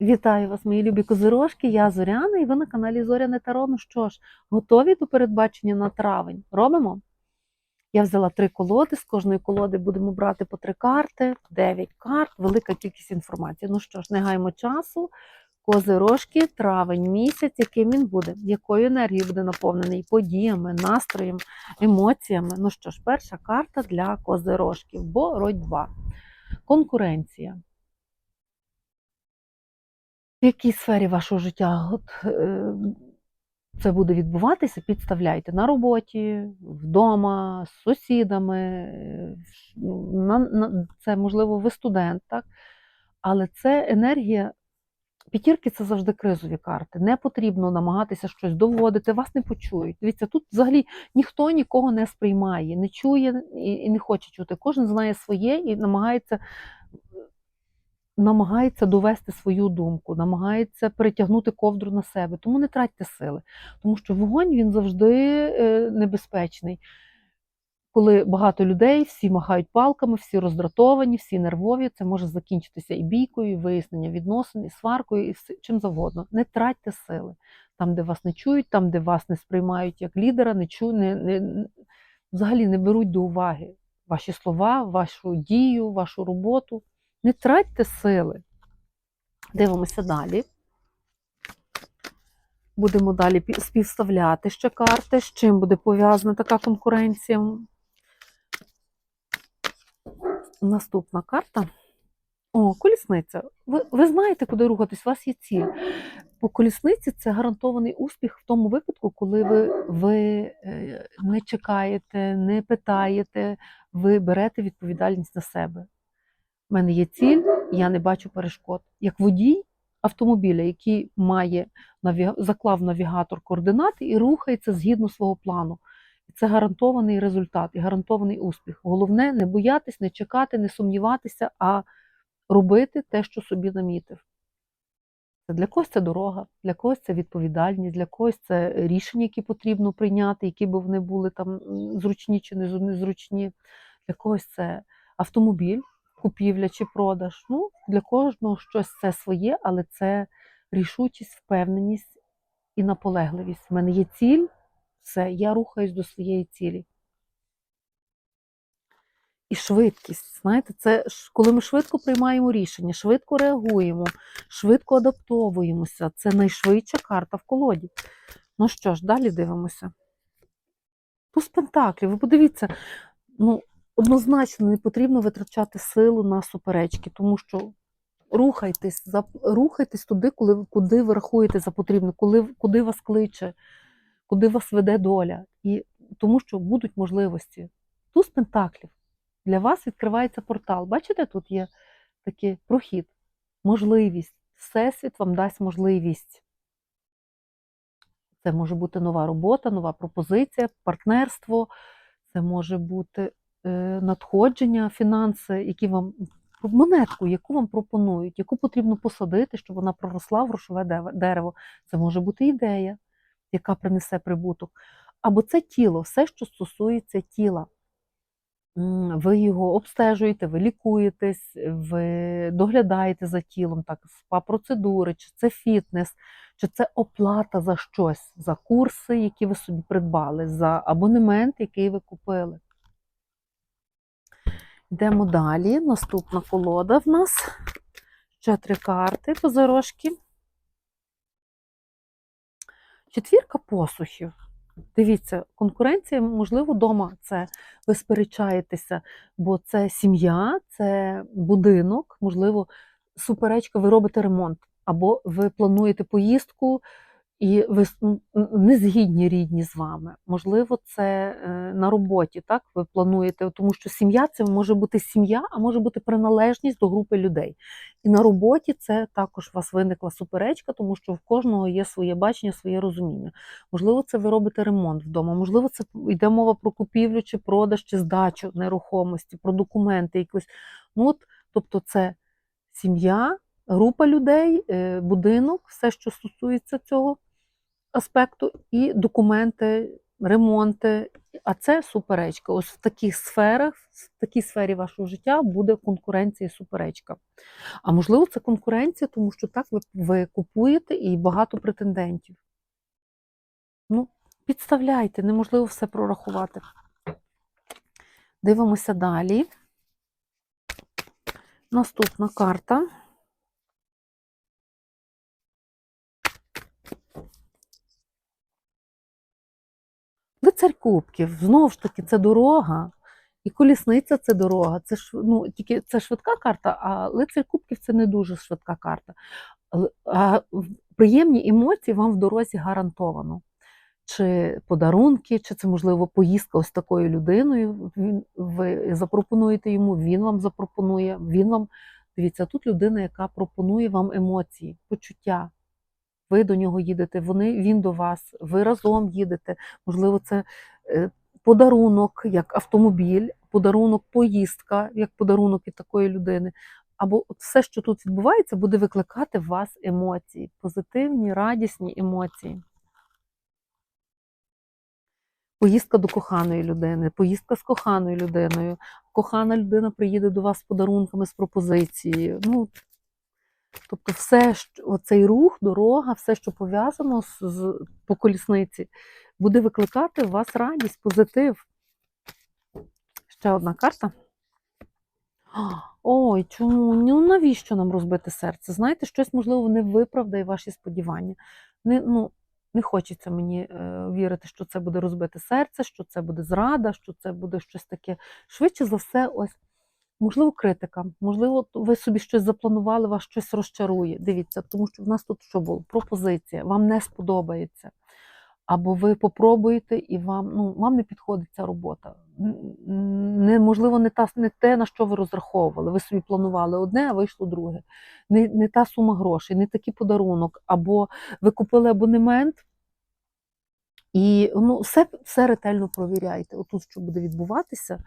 Вітаю вас, мої любі козирожки. Я Зоряна, і ви на каналі Зоряне Таро. Ну що ж, готові до передбачення на травень? Робимо? Я взяла три колоди. З кожної колоди будемо брати по три карти, дев'ять карт, велика кількість інформації. Ну що ж, не гаємо часу. Козирожки, травень місяць, яким він буде, якою енергією буде наповнений подіями, настроєм, емоціями. Ну що ж, перша карта для козирожків, боротьба, конкуренція. В якій сфері вашого життя от, е, це буде відбуватися, підставляйте на роботі, вдома, з сусідами. ну, це, можливо, ви студент, так? але це енергія. П'ятірки це завжди кризові карти. Не потрібно намагатися щось доводити, вас не почують. Дивіться, тут взагалі ніхто нікого не сприймає, не чує і не хоче чути. Кожен знає своє і намагається намагається довести свою думку, намагається перетягнути ковдру на себе. Тому не тратьте сили. Тому що вогонь він завжди е, небезпечний. Коли багато людей, всі махають палками, всі роздратовані, всі нервові, це може закінчитися і бійкою, і вияснення відносин, і сваркою, і чим завгодно. Не тратьте сили. Там, де вас не чують, там, де вас не сприймають як лідера, не чу, не, не, взагалі не беруть до уваги ваші слова, вашу дію, вашу роботу. Не тратьте сили. Дивимося далі. Будемо далі співставляти ще карти, з чим буде пов'язана така конкуренція. Наступна карта. О, колісниця. Ви, ви знаєте, куди рухатись, у вас є ціль. По колісниці це гарантований успіх в тому випадку, коли ви, ви е, не чекаєте, не питаєте, ви берете відповідальність на себе. У мене є ціль, я не бачу перешкод. Як водій автомобіля, який має наві... заклав навігатор координати і рухається згідно свого плану. І Це гарантований результат і гарантований успіх. Головне не боятись, не чекати, не сумніватися, а робити те, що собі намітив. Для когось це дорога, для когось це відповідальність, для когось це рішення, які потрібно прийняти, які б вони були там зручні чи не зру- незручні. Для когось це автомобіль, купівля чи продаж. Ну, для кожного щось це своє, але це рішучість, впевненість і наполегливість. У мене є ціль, все, я рухаюсь до своєї цілі. І швидкість. Знаєте, це коли ми швидко приймаємо рішення, швидко реагуємо, швидко адаптовуємося. Це найшвидша карта в колоді. Ну що ж, далі дивимося. Туз Пентаклів, ви подивіться, ну, однозначно не потрібно витрачати силу на суперечки, тому що рухайтесь, за, рухайтесь туди, коли, куди ви рахуєте за потрібне, коли, куди вас кличе, куди вас веде доля. І, тому що будуть можливості. Туз Пентаклів. Для вас відкривається портал. Бачите, тут є такий прохід, можливість. Всесвіт вам дасть можливість. Це може бути нова робота, нова пропозиція, партнерство, це може бути надходження, фінанси, які вам монетку, яку вам пропонують, яку потрібно посадити, щоб вона проросла в грошове дерево. Це може бути ідея, яка принесе прибуток. Або це тіло, все, що стосується тіла. Ви його обстежуєте, ви лікуєтесь, ви доглядаєте за тілом, так, спа-процедури, чи це фітнес, чи це оплата за щось, за курси, які ви собі придбали, за абонемент, який ви купили. Йдемо далі. Наступна колода в нас. Ще три карти позарошки. Четвірка посухів. Дивіться, конкуренція, можливо, вдома це ви сперечаєтеся, бо це сім'я, це будинок, можливо, суперечка, ви робите ремонт, або ви плануєте поїздку, і ви не згідні рідні з вами. Можливо, це е, на роботі, так? Ви плануєте, тому що сім'я це може бути сім'я, а може бути приналежність до групи людей. І на роботі це також у вас виникла суперечка, тому що в кожного є своє бачення, своє розуміння. Можливо, це ви робите ремонт вдома, можливо, це йде мова про купівлю чи продаж, чи здачу нерухомості, про документи якось. Ну, от, тобто, це сім'я, група людей, е, будинок, все, що стосується цього аспекту, і документи, ремонти, А це суперечка. Ось в таких сферах, в такій сфері вашого життя буде конкуренція і суперечка. А можливо, це конкуренція, тому що так ви, ви купуєте і багато претендентів. Ну, підставляйте, неможливо все прорахувати. Дивимося далі. Наступна карта. Лицарь кубків. Знову ж таки, це дорога. І колісниця це дорога. Це ж ну, тільки це швидка карта, а лицар кубків це не дуже швидка карта. А приємні емоції вам в дорозі гарантовано. Чи подарунки, чи це, можливо, поїздка ось такою людиною. Він, ви запропонуєте йому, він вам запропонує, він вам. Дивіться, тут людина, яка пропонує вам емоції, почуття. Ви до нього їдете, вони, він до вас, ви разом їдете. Можливо, це е, подарунок як автомобіль, подарунок поїздка, як подарунок від такої людини. Або все, що тут відбувається, буде викликати в вас емоції, позитивні, радісні емоції. Поїздка до коханої людини, поїздка з коханою людиною. Кохана людина приїде до вас з подарунками, з пропозицією. Ну, тобто, все, що, оцей рух, дорога, все, що пов'язано з, з, по колісниці, буде викликати в вас радість, позитив. Ще одна карта. Ой, чому? Ну навіщо нам розбити серце? Знаєте, щось, можливо, не виправдає ваші сподівання. Не, ну, не хочеться мені е, вірити, що це буде розбите серце, що це буде зрада, що це буде щось таке. Швидше за все, ось, можливо, критика, можливо, ви собі щось запланували, вас щось розчарує. Дивіться, тому що в нас тут що було? Пропозиція, вам не сподобається. Або ви попробуєте і вам, ну, вам не підходить ця робота. Не, можливо, не, та, не те, на що ви розраховували. Ви собі планували одне, а вийшло друге. Не, не та сума грошей, не такий подарунок. Або ви купили абонемент і ну, все, все ретельно провіряйте. Отут, що буде відбуватися,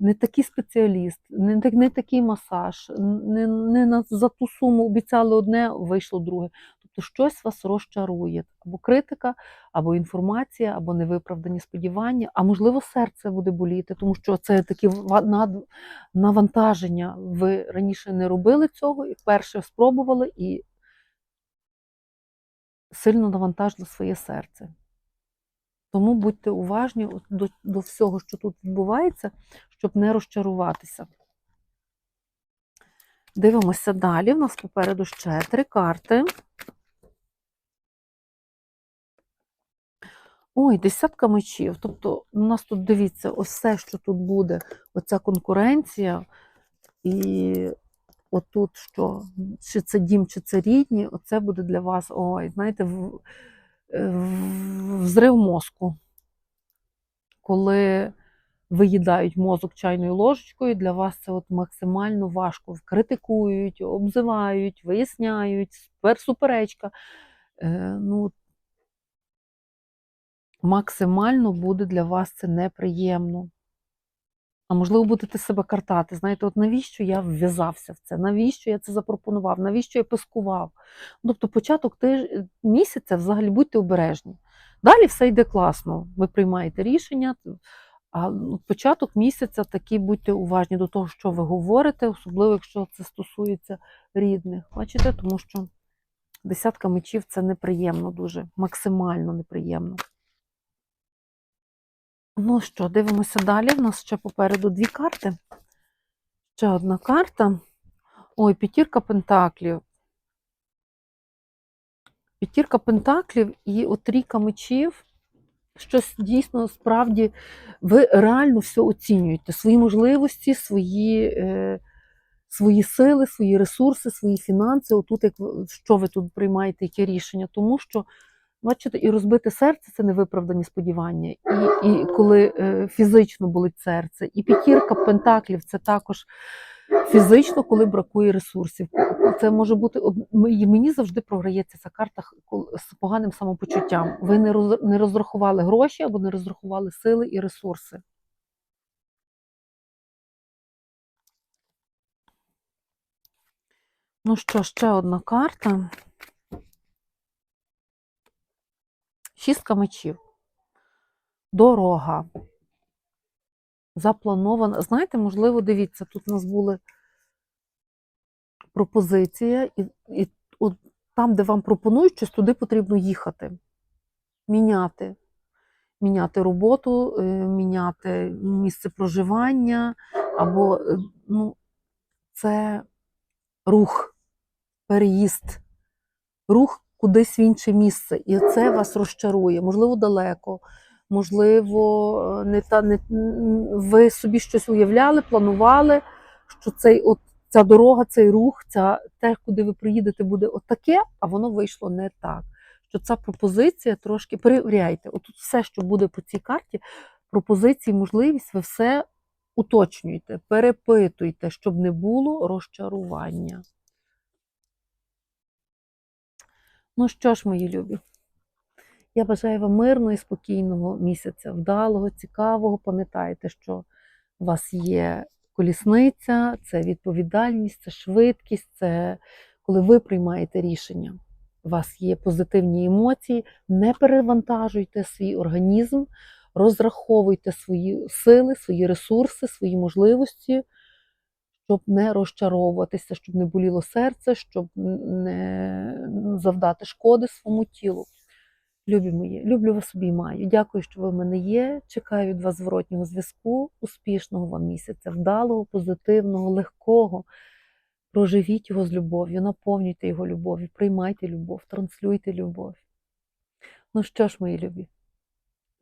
не такий спеціаліст, не, не такий масаж, не, не на, за ту суму обіцяли одне, вийшло друге. Тобто щось вас розчарує. Або критика, або інформація, або невиправдані сподівання, а можливо, серце буде боліти, тому що це такі навантаження. Ви раніше не робили цього, і вперше спробували і сильно навантажили своє серце. Тому будьте уважні до, до всього, що тут відбувається, щоб не розчаруватися. Дивимося далі. У нас попереду ще три карти. Ой, десятка мечів. Тобто, у нас тут дивіться, все, що тут буде, оця конкуренція, і отут що, чи це дім, чи це рідні, оце буде для вас, ой, знаєте, в- взрив мозку. Коли виїдають мозок чайною ложечкою, для вас це от максимально важко. Критикують, обзивають, виясняють, супер- суперечка. Е, ну, максимально буде для вас це неприємно. А можливо, будете себе картати. Знаєте, от навіщо я вв'язався в це? Навіщо я це запропонував? Навіщо я пискував? Тобто, початок тиж... місяця взагалі будьте обережні. Далі все йде класно. Ви приймаєте рішення, а ну, початок місяця такі будьте уважні до того, що ви говорите, особливо якщо це стосується рідних. Бачите, тому що десятка мечів це неприємно дуже, максимально неприємно. Ну що, дивимося далі. У нас ще попереду дві карти. Ще одна карта. Ой, п'ятірка пентаклів. П'ятірка пентаклів і от трійка мечів. Щось дійсно справді ви реально все оцінюєте. Свої можливості, свої, е, свої сили, свої ресурси, свої фінанси. Отут, як що ви тут приймаєте, яке рішення. Тому що Бачите, і розбите серце це невиправдані сподівання. І, і коли е, фізично болить серце, і п'ятірка пентаклів це також фізично, коли бракує ресурсів. Це може бути мені завжди програється ця карта з поганим самопочуттям. Ви не розрахували гроші або не розрахували сили і ресурси. Ну що, ще одна карта. Шістка мечів. Дорога. запланована. Знаєте, можливо, дивіться, тут у нас були пропозиція, і, і от там, де вам пропонують щось, туди потрібно їхати, міняти. Міняти роботу, е, міняти місце проживання, або е, ну, це рух, переїзд, рух кудись в інше місце. І це вас розчарує. Можливо, далеко, можливо, е, не та, не, ви собі щось уявляли, планували, що цей, от, ця дорога, цей рух, ця, те, куди ви приїдете, буде отаке, а воно вийшло не так. Що ця пропозиція трошки перевіряйте. Отут все, що буде по цій карті, пропозиції, можливість, ви все уточнюйте, перепитуйте, щоб не було розчарування. Ну що ж, мої любі, я бажаю вам мирного і спокійного місяця, вдалого, цікавого. Пам'ятайте, що у вас є колісниця, це відповідальність, це швидкість, це коли ви приймаєте рішення. У вас є позитивні емоції, не перевантажуйте свій організм, розраховуйте свої сили, свої ресурси, свої можливості, щоб не розчаровуватися, щоб не боліло серце, щоб не завдати шкоди своєму тілу. Любі мої, люблю вас обіймаю. Дякую, що ви в мене є. Чекаю від вас зворотнього зв'язку. Успішного вам місяця, вдалого, позитивного, легкого. Проживіть його з любов'ю, наповнюйте його любов'ю, приймайте любов, транслюйте любов. Ну що ж, мої любі,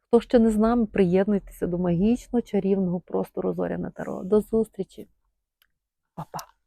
хто ще не з нами, приєднуйтеся до магічного чарівного простору Зоряне Таро. До зустрічі! Papa.